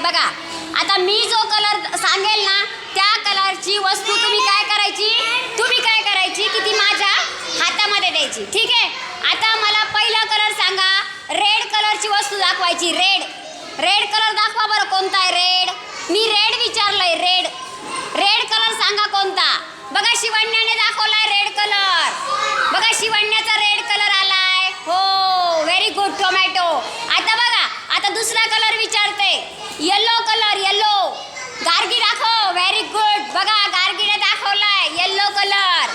आहेत बघा. आता मी जो कलर सांगेल ना त्या कलरची वस्तू तुम्ही काय करायची? तुम्ही काय करायची की ती माझ्या हातामध्ये द्यायची. ठीक आहे? आता मला पहिला कलर सांगा. रेड कलरची वस्तू दाखवायची. रेड रेड कलर दाखवा बरं कोणता आहे रेड मी रेड विचारलंय रेड रेड कलर सांगा कोणता? बघा शिवण्याने दाखवलाय रेड कलर बघा शिवण्याचा रेड कलर आलाय. हो व्हेरी गुड टोमॅटो दुसरा कलर विचारते. येलो कलर येलो गार्गी दाखव व्हेरी गुड बघा गार्गीने दाखवलाय येल्लो कलर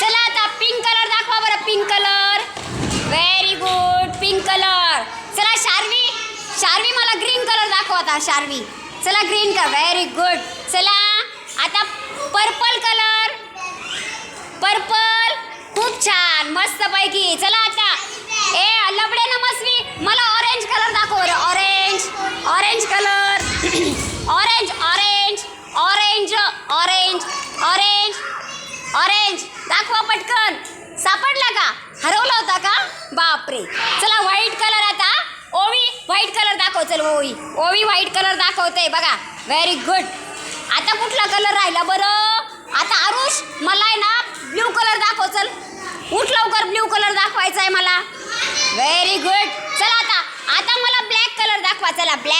चला आता पिंक कलर दाखवा बरं pink colour very good pink colour चला शार्वी. शार्वी मला ग्रीन कलर दाखव आता शार्वी. चला ग्रीन कलर व्हेरी गुड चला आता पर्पल कलर ऑरेंज दाखवा पटकन. सापडला का? हरवला होता का? बापरे. चला व्हाईट कलर आता. ओवी व्हाईट कलर दाखव. चल ओवी. ओवी व्हाईट कलर दाखवते. बघा व्हेरी गुड आता कुठला कलर राहिला बरं? आता आरुष मला आहे ना ब्ल्यू कलर दाखव चल. उठ लवकर ब्ल्यू कलर दाखवायचा आहे मला. व्हेरी गुड चला आता. आता मला ब्लॅक कलर दाखवा. चला ब्लॅक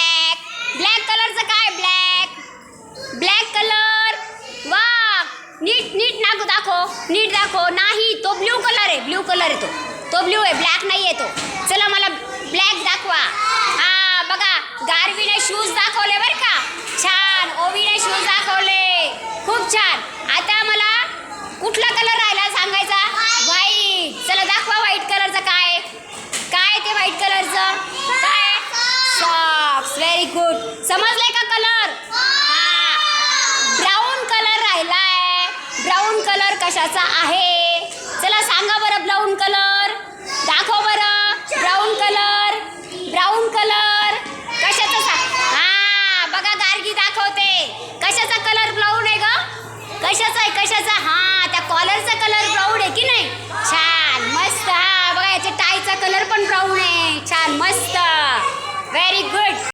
दाखव नीट दाखव. नाही तो ब्ल्यू कलर आहे. ब्ल्यू कलर आहे तो. तो ब्ल्यू आहे. ब्लॅक नाही आहे तो. चला मला ब्लॅक दाखवा. हा बघा. गारवीने शूज दाखवले बरं का. छान. ओवीने शूज दाखवले. खूप छान. आता मला कुठला कलर राहिला सांगायचा? व्हाईट चला दाखवा व्हाईट कलरचं काय काय ते व्हाईट कलरचं काय सॉक्स व्हेरी गुड समजलंय का कलर हा ब्राऊन कलर राहिलाय ब्राऊन कलर कशाचा आहे? चला सांगा बरं ब्राऊन कलर दाखव बरं. ब्राऊन कलर ब्राऊन कलर कशाचा सा हा बघा गार्गी दाखवते. कशाचा कलर ब्राऊन आहे ग? कशाचा आहे? कशाचा? हा त्या कॉलरचा कलर ब्राऊन आहे की नाही? छान मस्त. हा बघा याच्या टायचा कलर पण ब्राऊन आहे. छान मस्त. व्हेरी